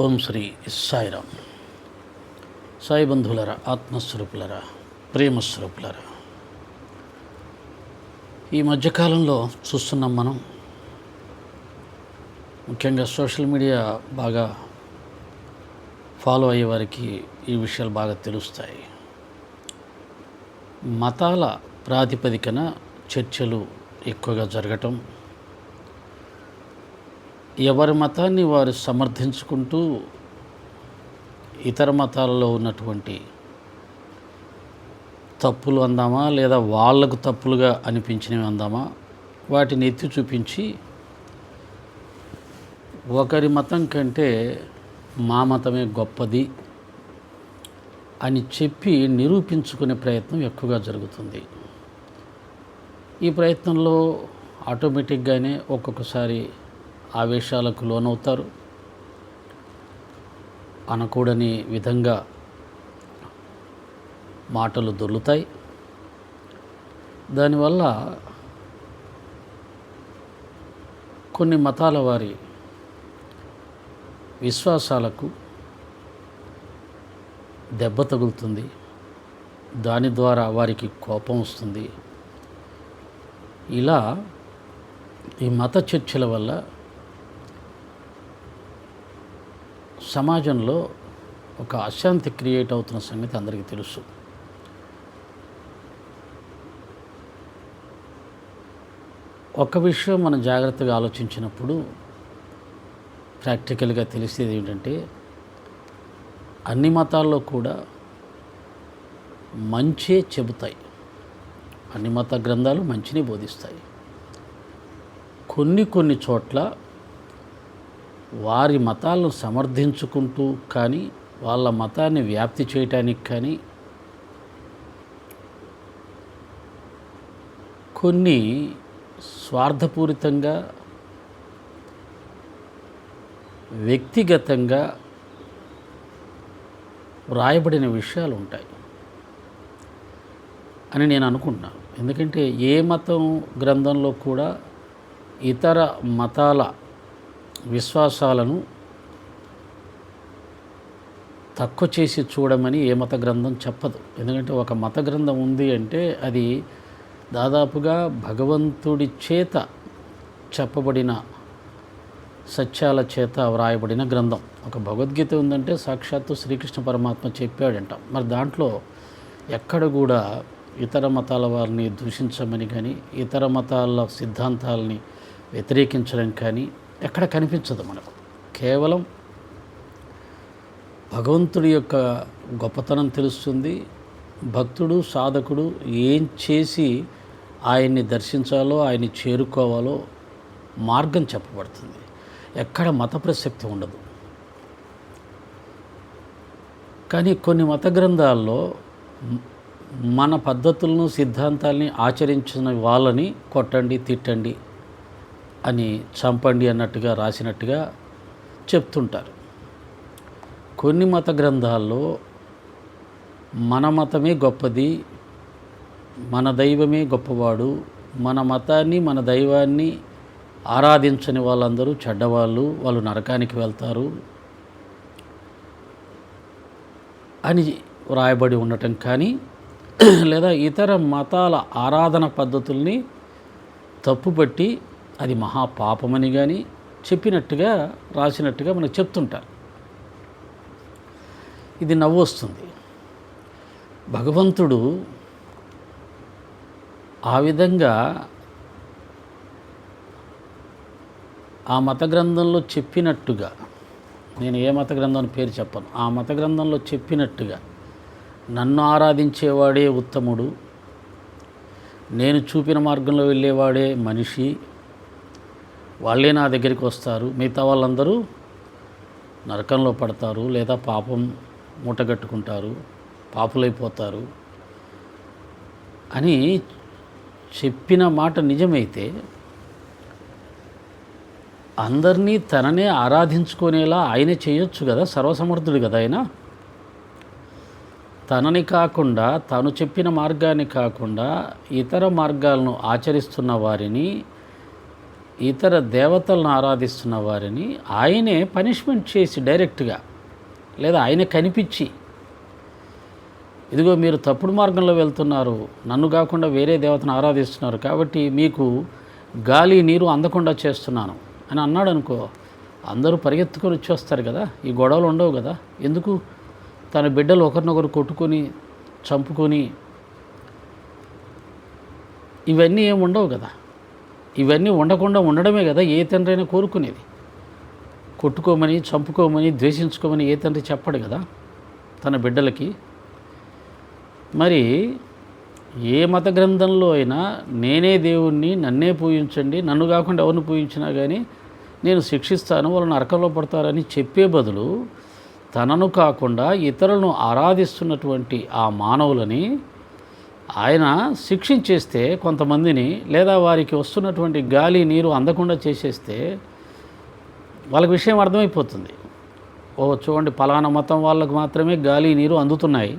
ఓం శ్రీ సాయిరామ్. సాయి బంధువులరా ఆత్మస్వరూపులరా ప్రేమస్వరూపులరా. ఈ మధ్యకాలంలో చూస్తున్నాం మనం. ముఖ్యంగా సోషల్ మీడియా బాగా ఫాలో అయ్యే వారికి ఈ విషయాలు బాగా తెలుస్తాయి. మతాల ప్రాతిపదికన చర్చలు ఎక్కువగా జరగటం ఎవరి మతాన్ని వారు సమర్థించుకుంటూ ఇతర మతాలలో ఉన్నటువంటి తప్పులు అందామా లేదా వాళ్ళకు తప్పులుగా అనిపించినవి అందామా? వాటిని ఎత్తి చూపించి ఒకరి మతం కంటే మా మతమే గొప్పది అని చెప్పి నిరూపించుకునే ప్రయత్నం ఎక్కువగా జరుగుతుంది. ఈ ప్రయత్నంలో ఆటోమేటిక్గానే ఒక్కొక్కసారి ఆవేశాలకు లోనవుతారు. అనకూడని విధంగా మాటలు దొర్లుతాయి. దానివల్ల కొన్ని మతాల వారి విశ్వాసాలకు దెబ్బ తగులుతుంది. దాని ద్వారా వారికి కోపం వస్తుంది. ఇలా ఈ మత చర్చల వల్ల సమాజంలో ఒక అశాంతి క్రియేట్ అవుతున్న సంగతి అందరికీ తెలుసు. ఒక విషయం మనం జాగ్రత్తగా ఆలోచించినప్పుడు ప్రాక్టికల్గా తెలిసేది ఏంటంటే అన్ని మతాల్లో కూడా మంచే చెబుతాయి. అన్ని మత గ్రంథాలు మంచిని బోధిస్తాయి. కొన్ని కొన్ని చోట్ల వారి మతాలను సమర్థించుకుంటూ కానీ వాళ్ళ మతాన్ని వ్యాప్తి చేయటానికి కానీ కొన్ని స్వార్థపూరితంగా వ్యక్తిగతంగా వ్రాయబడిన విషయాలు ఉంటాయి అని నేను అనుకుంటున్నాను. ఎందుకంటే ఏ మతం గ్రంథంలో కూడా ఇతర మతాల విశ్వాసాలను తక్కువ చేసి చూడమని ఏ మత గ్రంథం చెప్పదు. ఎందుకంటే ఒక మత గ్రంథం ఉంది అంటే అది దాదాపుగా భగవంతుడి చేత చెప్పబడిన సత్యాల చేత వ్రాయబడిన గ్రంథం. ఒక భగవద్గీత ఉందంటే సాక్షాత్తు శ్రీకృష్ణ పరమాత్మ చెప్పాడంట. మరి దాంట్లో ఎక్కడ కూడా ఇతర మతాల వారిని దూషించమని కానీ ఇతర మతాల సిద్ధాంతాలని వ్యతిరేకించడం కానీ ఎక్కడ కనిపించదు మనకు. కేవలం భగవంతుడి యొక్క గొప్పతనం తెలుస్తుంది. భక్తుడు సాధకుడు ఏం చేసి ఆయన్ని దర్శించాలో ఆయన్ని చేరుకోవాలో మార్గం చెప్పబడుతుంది. ఎక్కడ మత ప్రసక్తి ఉండదు. కానీ కొన్ని మత గ్రంథాల్లో మన పద్ధతులను సిద్ధాంతాల్ని ఆచరించిన వాళ్ళని కొట్టండి తిట్టండి అని చంపండి అన్నట్టుగా రాసినట్టుగా చెప్తుంటారు. కొన్ని మత గ్రంథాల్లో మన మతమే గొప్పది మన దైవమే గొప్పవాడు మన మతాన్ని మన దైవాన్ని ఆరాధించని వాళ్ళందరూ చెడ్డవాళ్ళు వాళ్ళు నరకానికి వెళ్తారు అని వ్రాయబడి ఉండటం కానీ లేదా ఇతర మతాల ఆరాధన పద్ధతుల్ని తప్పుపట్టి అది మహాపాపమని కానీ చెప్పినట్టుగా రాసినట్టుగా మనకు చెప్తుంటారు. ఇది నవ్వు వస్తుంది. భగవంతుడు ఆ విధంగా ఆ మత గ్రంథంలో చెప్పినట్టుగా నేను ఏ మత గ్రంథం పేరు చెప్పను ఆ మత గ్రంథంలో చెప్పినట్టుగా నన్ను ఆరాధించేవాడే ఉత్తముడు నేను చూపిన మార్గంలో వెళ్ళేవాడే మనిషి వాళ్ళే నా దగ్గరికి వస్తారు. మిగతా వాళ్ళందరూ నరకంలో పడతారు లేదా పాపం మూటగట్టుకుంటారు పాపులైపోతారు అని చెప్పిన మాట నిజమైతే అందరినీ తననే ఆరాధించుకునేలా ఆయనే చేయొచ్చు కదా సర్వసమర్థుడు కదా ఆయన? తనని కాకుండా తను చెప్పిన మార్గాన్ని కాకుండా ఇతర మార్గాలను ఆచరిస్తున్న వారిని ఇతర దేవతలను ఆరాధిస్తున్న వారిని ఆయనే పనిష్మెంట్ చేసి డైరెక్ట్గా లేదా ఆయన కనిపించి ఇదిగో మీరు తప్పుడు మార్గంలో వెళ్తున్నారు నన్ను కాకుండా వేరే దేవతను ఆరాధిస్తున్నారు కాబట్టి మీకు గాలి నీరు అందకుండా చేస్తున్నాను అని అన్నాడు అనుకో అందరూ పరిగెత్తుకొని వచ్చేస్తారు కదా ఈ గొడవలు ఉండవు కదా ఎందుకు? తన బిడ్డలు ఒకరినొకరు కొట్టుకొని చంపుకొని ఇవన్నీ ఏమి ఉండవు కదా. ఇవన్నీ ఉండకుండా ఉండడమే కదా ఏ తండ్రి అయినా కోరుకునేది. కొట్టుకోమని చంపుకోమని ద్వేషించుకోమని ఏ తండ్రి చెప్పడు కదా తన బిడ్డలకి. మరి ఏ మత గ్రంథంలో అయినా నేనే దేవుణ్ణి నన్నే పూజించండి నన్ను కాకుండా ఎవరిని పూజించినా కానీ నేను శిక్షిస్తాను వాళ్ళు నరకంలో పడతారని చెప్పే బదులు తనను కాకుండా ఇతరులను ఆరాధిస్తున్నటువంటి ఆ మానవులని ఆయన శిక్షించేస్తే కొంతమందిని లేదా వారికి వస్తున్నటువంటి గాలి నీరు అందకుండా చేసేస్తే వాళ్ళకి విషయం అర్థమైపోతుంది. ఓ చూడండి పలానా మతం వాళ్ళకు మాత్రమే గాలి నీరు అందుతున్నాయి.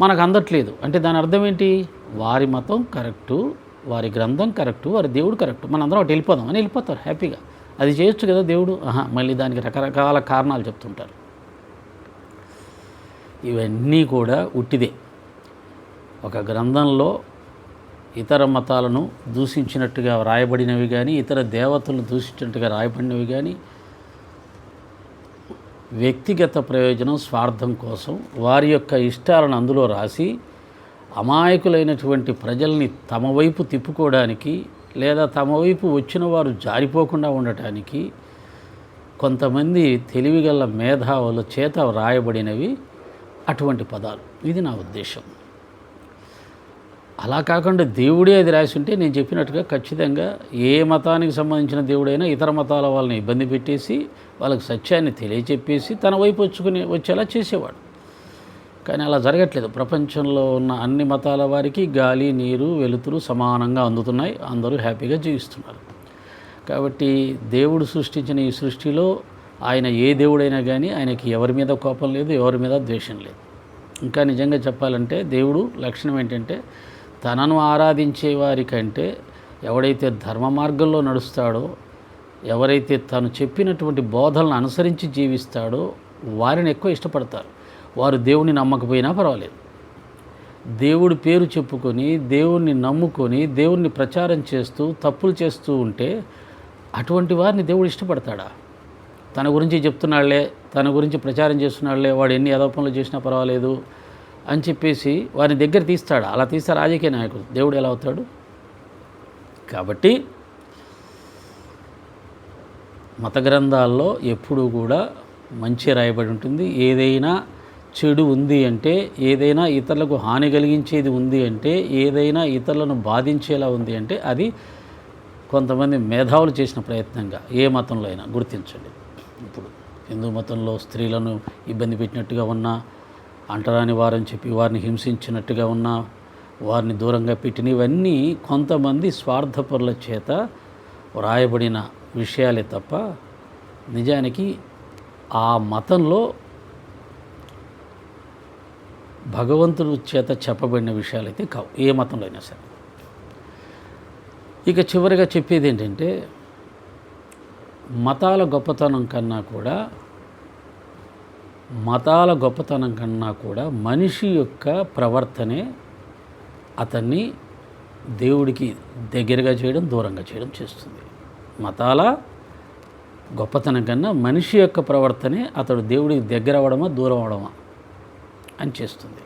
మనకు అందట్లేదు. అంటే దాని అర్థం ఏంటి? వారి మతం కరెక్టు వారి గ్రంథం కరెక్టు వారి దేవుడు కరెక్టు. మన అందరం అటు వెళ్ళిపోదాం అని వెళ్ళిపోతారు హ్యాపీగా. అది చేయొచ్చు కదా దేవుడు? ఆహా మళ్ళీ దానికి రకరకాల కారణాలు చెప్తుంటారు. ఇవన్నీ కూడా ఉట్టిదే. ఒక గ్రంథంలో ఇతర మతాలను దూషించినట్టుగా రాయబడినవి కానీ ఇతర దేవతలను దూషించినట్టుగా రాయబడినవి కానీ వ్యక్తిగత ప్రయోజనం స్వార్థం కోసం వారి యొక్క ఇష్టాలను అందులో రాసి అమాయకులైనటువంటి ప్రజల్ని తమ వైపు తిప్పుకోవడానికి లేదా తమ వైపు వచ్చిన వారు జారిపోకుండా ఉండటానికి కొంతమంది తెలివిగల మేధావుల చేత వ్రాయబడినవి అటువంటి పదాలు. ఇది నా ఉద్దేశం. అలా కాకుండా దేవుడే అది రాసి ఉంటే నేను చెప్పినట్టుగా ఖచ్చితంగా ఏ మతానికి సంబంధించిన దేవుడైనా ఇతర మతాల వాళ్ళని ఇబ్బంది పెట్టేసి వాళ్ళకి సత్యాన్ని తెలియచెప్పేసి తన వైపు వచ్చుకుని వచ్చేలా చేసేవాడు. కానీ అలా జరగట్లేదు. ప్రపంచంలో ఉన్న అన్ని మతాల వారికి గాలి నీరు వెలుతురు సమానంగా అందుతున్నాయి. అందరూ హ్యాపీగా జీవిస్తున్నారు. కాబట్టి దేవుడు సృష్టించిన ఈ సృష్టిలో ఆయన ఏ దేవుడైనా కానీ ఆయనకి ఎవరి మీద కోపం లేదు ఎవరి మీద ద్వేషం లేదు. ఇంకా నిజంగా చెప్పాలంటే దేవుడు లక్షణం ఏంటంటే తనను ఆరాధించే వారికంటే ఎవడైతే ధర్మ మార్గంలో నడుస్తాడో ఎవరైతే తను చెప్పినటువంటి బోధలను అనుసరించి జీవిస్తాడో వారిని ఎక్కువ ఇష్టపడతారు. వారు దేవుని నమ్మకపోయినా పర్వాలేదు. దేవుడి పేరు చెప్పుకొని దేవుణ్ణి నమ్ముకొని దేవుణ్ణి ప్రచారం చేస్తూ తప్పులు చేస్తూ ఉంటే అటువంటి వారిని దేవుడు ఇష్టపడతాడా? తన గురించి చెప్తున్నాళ్ళే తన గురించి ప్రచారం చేస్తున్నాళ్ళే వాడు ఎన్ని అదోపనలు చేసినా పర్వాలేదు అని చెప్పేసి వారిని దగ్గర తీస్తాడు. అలా తీస్తే రాజకీయ నాయకుడు దేవుడు ఎలా అవుతాడు? కాబట్టి మత గ్రంథాల్లో ఎప్పుడూ కూడా మంచి రాయబడి ఉంటుంది. ఏదైనా చెడు ఉంది అంటే ఏదైనా ఇతరులకు హాని కలిగించేది ఉంది అంటే ఏదైనా ఇతరులను బాధించేలా ఉంది అంటే అది కొంతమంది మేధావులు చేసిన ప్రయత్నంగా ఏ మతంలో అయినా గుర్తించండి. ఇప్పుడు హిందూ మతంలో స్త్రీలను ఇబ్బంది పెట్టినట్టుగా ఉన్నా అంటరాని వారని చెప్పి వారిని హింసించినట్టుగా ఉన్న వారిని దూరంగా పెట్టిన ఇవన్నీ కొంతమంది స్వార్థపరుల చేత వ్రాయబడిన విషయాలే తప్ప నిజానికి ఆ మతంలో భగవంతుడు చేత చెప్పబడిన విషయాలైతే కావు. ఏ మతంలో అయినా సరే. ఇక చివరిగా చెప్పేది ఏంటంటే మతాల గొప్పతనం కన్నా కూడా మతాల గొప్పతనం కన్నా కూడా మనిషి యొక్క ప్రవర్తనే అతన్ని దేవుడికి దగ్గరగా చేయడం దూరంగా చేయడం చేస్తుంది. మతాల గొప్పతనం కన్నా మనిషి యొక్క ప్రవర్తనే అతడు దేవుడికి దగ్గర అవడమా దూరం అవడమా అని చేస్తుంది.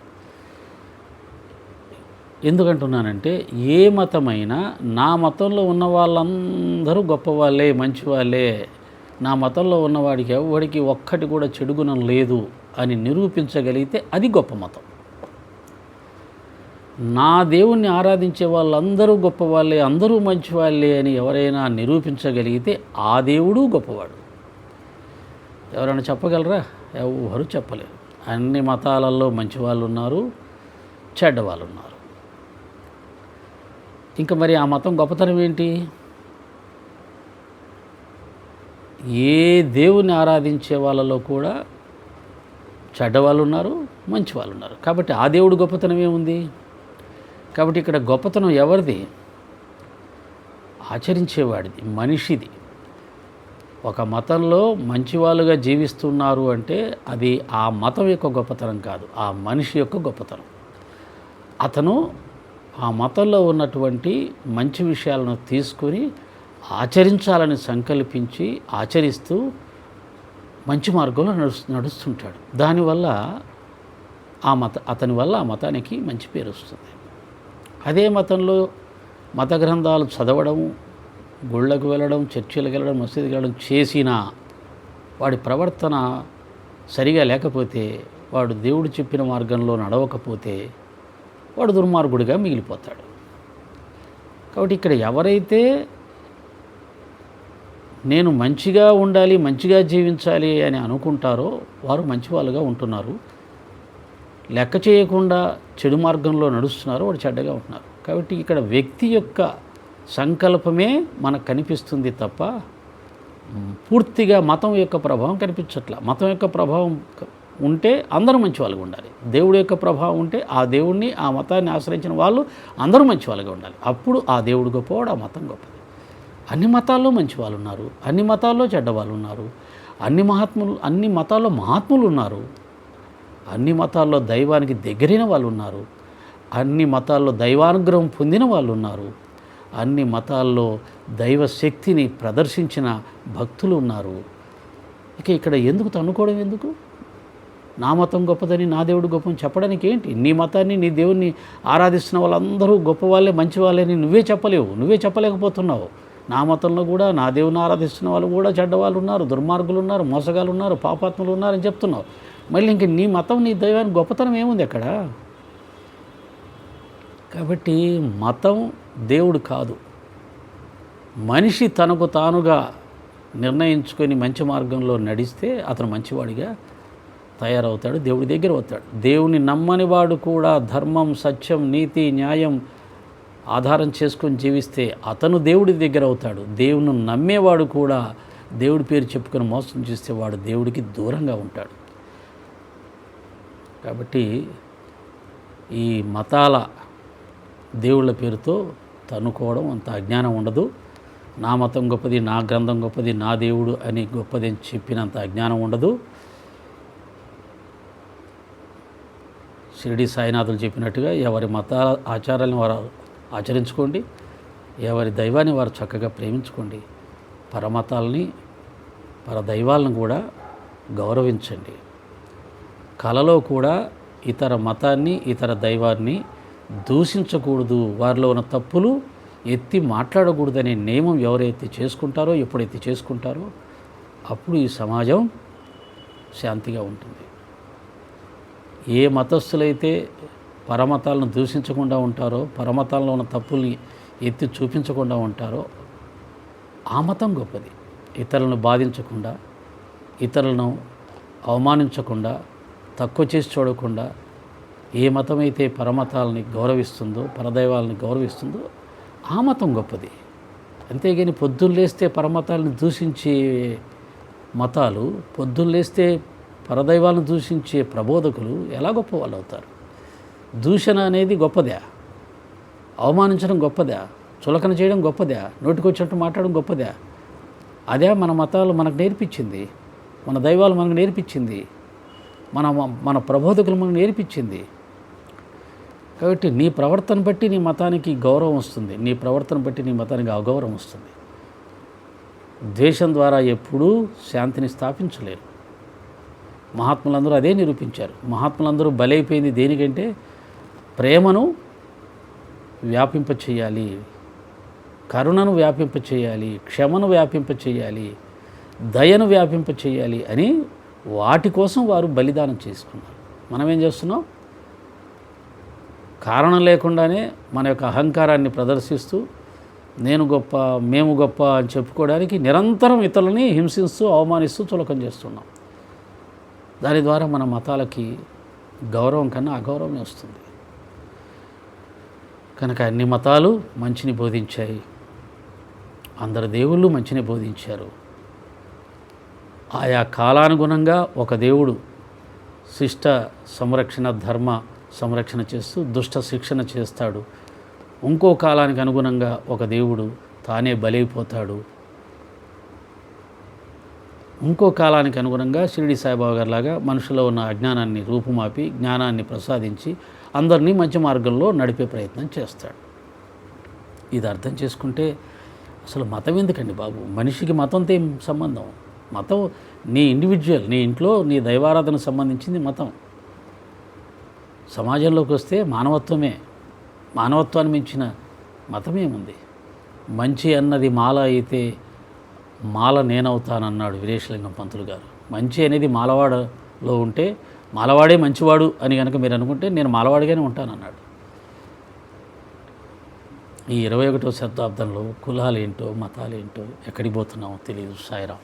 ఎందుకంటున్నానంటే ఏ మతమైనా నా మతంలో ఉన్న వాళ్ళందరూ గొప్పవాళ్ళే మంచివాళ్ళే నా మతంలో ఉన్నవాడికి ఎవడికి ఒక్కటి కూడా చెడుగుణం లేదు అని నిరూపించగలిగితే అది గొప్ప మతం. నా దేవుణ్ణి ఆరాధించే వాళ్ళందరూ గొప్పవాళ్ళే అందరూ మంచివాళ్ళే అని ఎవరైనా నిరూపించగలిగితే ఆ దేవుడు గొప్పవాడు. ఎవరైనా చెప్పగలరా? ఎవరు చెప్పలేరు. అన్ని మతాలలో మంచి వాళ్ళు ఉన్నారు చెడ్డ వాళ్ళు ఉన్నారు ఇంకా మరి ఆ మతం గొప్పతనం ఏంటి? ఏ దేవుని ఆరాధించే వాళ్ళలో కూడా చెడ్డవాళ్ళు ఉన్నారు మంచి వాళ్ళు ఉన్నారు కాబట్టి ఆ దేవుడు గొప్పతనం ఏముంది? కాబట్టి ఇక్కడ గొప్పతనం ఎవరిది? ఆచరించేవాడిది మనిషిది. ఒక మతంలో మంచివాళ్ళుగా జీవిస్తున్నారు అంటే అది ఆ మతం యొక్క గొప్పతనం కాదు ఆ మనిషి యొక్క గొప్పతనం. అతను ఆ మతంలో ఉన్నటువంటి మంచి విషయాలను తీసుకొని ఆచరించాలని సంకల్పించి ఆచరిస్తూ మంచి మార్గంలో నడుస్తు నడుస్తుంటాడు. దానివల్ల ఆ మత అతని వల్ల ఆ మతానికి మంచి పేరు వస్తుంది. అదే మతంలో మత గ్రంథాలు చదవడం గుళ్ళకు వెళ్ళడం చర్చిలకు వెళ్ళడం మసీదుకి వెళ్ళడం చేసినా వాడి ప్రవర్తన సరిగా లేకపోతే వాడు దేవుడు చెప్పిన మార్గంలో నడవకపోతే వాడు దుర్మార్గుడిగా మిగిలిపోతాడు. కాబట్టి ఇక్కడ ఎవరైతే నేను మంచిగా ఉండాలి మంచిగా జీవించాలి అని అనుకుంటారో వారు మంచివాళ్ళుగా ఉంటున్నారు. లెక్క చేయకుండా చెడు మార్గంలో నడుస్తున్నారు వాడు చెడ్డగా ఉంటున్నారు. కాబట్టి ఇక్కడ వ్యక్తి యొక్క సంకల్పమే మనకు కనిపిస్తుంది తప్ప పూర్తిగా మతం యొక్క ప్రభావం కనిపించట్ల. మతం యొక్క ప్రభావం ఉంటే అందరూ మంచి వాళ్ళుగా ఉండాలి. దేవుడి యొక్క ప్రభావం ఉంటే ఆ దేవుణ్ణి ఆ మతాన్ని ఆశ్రయించిన వాళ్ళు అందరూ మంచి వాళ్ళుగా ఉండాలి. అప్పుడు ఆ దేవుడు గొప్పవాడు ఆ మతం గొప్పది. అన్ని మతాల్లో మంచి వాళ్ళు ఉన్నారు అన్ని మతాల్లో చెడ్డ వాళ్ళు ఉన్నారు అన్ని మహాత్ములు అన్ని మతాల్లో మహాత్ములు ఉన్నారు అన్ని మతాల్లో దైవానికి దగ్గరైన వాళ్ళు ఉన్నారు అన్ని మతాల్లో దైవానుగ్రహం పొందిన వాళ్ళు ఉన్నారు అన్ని మతాల్లో దైవ శక్తిని ప్రదర్శించిన భక్తులు ఉన్నారు. ఇక ఇక్కడ ఎందుకు తన్నుకోవడం ఎందుకు? నా మతం గొప్పదని నా దేవుడు గొప్పని చెప్పడానికి ఏంటి? నీ మతాన్ని నీ దేవుణ్ణి ఆరాధిస్తున్న వాళ్ళందరూ గొప్ప వాళ్ళే మంచి వాళ్ళని నువ్వే చెప్పలేవు నువ్వే చెప్పలేకపోతున్నావు. నా మతంలో కూడా నా దేవుని ఆరాధిస్తున్న వాళ్ళు కూడా చెడ్డవాళ్ళు ఉన్నారు దుర్మార్గులు ఉన్నారు మోసగాళ్ళు ఉన్నారు పాపాత్ములు ఉన్నారని చెప్తున్నావు మళ్ళీ ఇంక నీ మతం నీ దైవానికి గొప్పతనం ఏముంది అక్కడ? కాబట్టి మతం దేవుడు కాదు. మనిషి తనకు తానుగా నిర్ణయించుకొని మంచి మార్గంలో నడిస్తే అతను మంచివాడిగా తయారవుతాడు దేవుడి దగ్గర అవుతాడు. దేవుని నమ్మని వాడు కూడా ధర్మం సత్యం నీతి న్యాయం ఆధారం చేసుకొని జీవిస్తే అతను దేవుడి దగ్గర అవుతాడు. దేవుని నమ్మేవాడు కూడా దేవుడి పేరు చెప్పుకొని మోసం చేస్తే వాడు దేవుడికి దూరంగా ఉంటాడు. కాబట్టి ఈ మతాల దేవుళ్ళ పేరుతో తనుకోవడం అంత అజ్ఞానం ఉండదు. నా మతం గొప్పది నా గ్రంథం గొప్పది నా దేవుడు అని గొప్పది అని చెప్పినంత అజ్ఞానం ఉండదు. షిరిడి సాయినాథులు చెప్పినట్టుగా ఎవరి మత ఆచారాలను వారు ఆచరించుకోండి. ఎవరి దైవాన్ని వారు చక్కగా ప్రేమించుకోండి. పరమతాలని పరదైవాలను కూడా గౌరవించండి. కళలో కూడా ఇతర మతాన్ని ఇతర దైవాన్ని దూషించకూడదు. వారిలో ఉన్న తప్పులు ఎత్తి మాట్లాడకూడదనే నియమం ఎవరైతే చేసుకుంటారో ఎప్పుడైతే చేసుకుంటారో అప్పుడు ఈ సమాజం శాంతిగా ఉంటుంది. ఏ మతస్థులైతే పరమతాలను దూషించకుండా ఉంటారో పరమతాల్లో ఉన్న తప్పుల్ని ఎత్తి చూపించకుండా ఉంటారో ఆ మతం గొప్పది. ఇతరులను బాధించకుండా ఇతరులను అవమానించకుండా తక్కువ చేసి చూడకుండా ఏ మతం అయితే పరమతాలని గౌరవిస్తుందో పరదైవాలని గౌరవిస్తుందో ఆ మతం గొప్పది. అంతేగాని పొద్దున్న లేస్తే పరమతాలను దూషించే మతాలు పొద్దున్న లేస్తే పరదైవాలను దూషించే ప్రబోధకులు ఎలా గొప్ప వాళ్ళు అవుతారు? దూషణ అనేది గొప్పదా. అవమానించడం గొప్పదా. చులకన చేయడం గొప్పదా. నోటికొచ్చినట్టు మాట్లాడడం గొప్పదా. అదే మన మతాలు మనకు నేర్పించింది. మన దైవాలు మనకు నేర్పించింది. మన మన ప్రబోధకులు మనకు నేర్పించింది. కాబట్టి నీ ప్రవర్తన బట్టి నీ మతానికి గౌరవం వస్తుంది. నీ ప్రవర్తన బట్టి నీ మతానికి అగౌరవం వస్తుంది. ద్వేషం ద్వారా ఎప్పుడూ శాంతిని స్థాపించలేరు. మహాత్ములందరూ అదే నిరూపించారు. మహాత్ములందరూ బలైపోయింది దేనికంటే ప్రేమను వ్యాపింప చేయాలి కరుణను వ్యాపింప చేయాలి క్షమను వ్యాపింప చేయాలి దయను వ్యాపింప చేయాలి అని వాటి కోసం వారు బలిదానం చేసుకున్నారు. మనం ఏం చేస్తున్నాం? కారణం లేకుండానే మన యొక్క అహంకారాన్ని ప్రదర్శిస్తూ నేను గొప్ప మేము గొప్ప అని చెప్పుకోవడానికి నిరంతరం ఇతరులని హింసిస్తూ అవమానిస్తూ చులకం చేస్తున్నాం. దాని ద్వారా మన మతాలకి గౌరవం కన్నా అగౌరవమే వస్తుంది. కనుక అన్ని మతాలు మంచిని బోధించాయి. అందరు దేవుళ్ళు మంచిని బోధించారు. ఆయా కాలానుగుణంగా ఒక దేవుడు శిష్ట సంరక్షణ ధర్మ సంరక్షణ చేస్తూ దుష్ట శిక్షణ చేస్తాడు. ఇంకో కాలానికి అనుగుణంగా ఒక దేవుడు తానే బలైపోతాడు. ఇంకో కాలానికి అనుగుణంగా షిరిడి సాయిబాబా గారిలాగా మనుషులో ఉన్న అజ్ఞానాన్ని రూపుమాపి జ్ఞానాన్ని ప్రసాదించి అందరినీ మంచి మార్గంలో నడిపే ప్రయత్నం చేస్తాడు. ఇది అర్థం చేసుకుంటే అసలు మతం ఎందుకండి బాబు? మనిషికి మతంతో ఏం సంబంధం? మతం నీ ఇండివిజువల్ నీ ఇంట్లో నీ దైవారాధనకు సంబంధించింది మతం. సమాజంలోకి వస్తే మానవత్వమే మానవత్వాన్ని మించిన మతమేముంది? మంచి అన్నది మాల అయితే మాల నేనవుతానన్నాడు వీరేశలింగం పంతులు గారు. మంచి అనేది మాలవాడలో ఉంటే మాలవాడే మంచివాడు అని కనుక మీరు అనుకుంటే నేను మాలవాడిగానే ఉంటానన్నాడు. ఈ ఇరవై ఒకటో శతాబ్దంలో కులాలేంటో ఏంటో మతాలు ఏంటో ఎక్కడికి పోతున్నామో తెలియదు సాయిరాం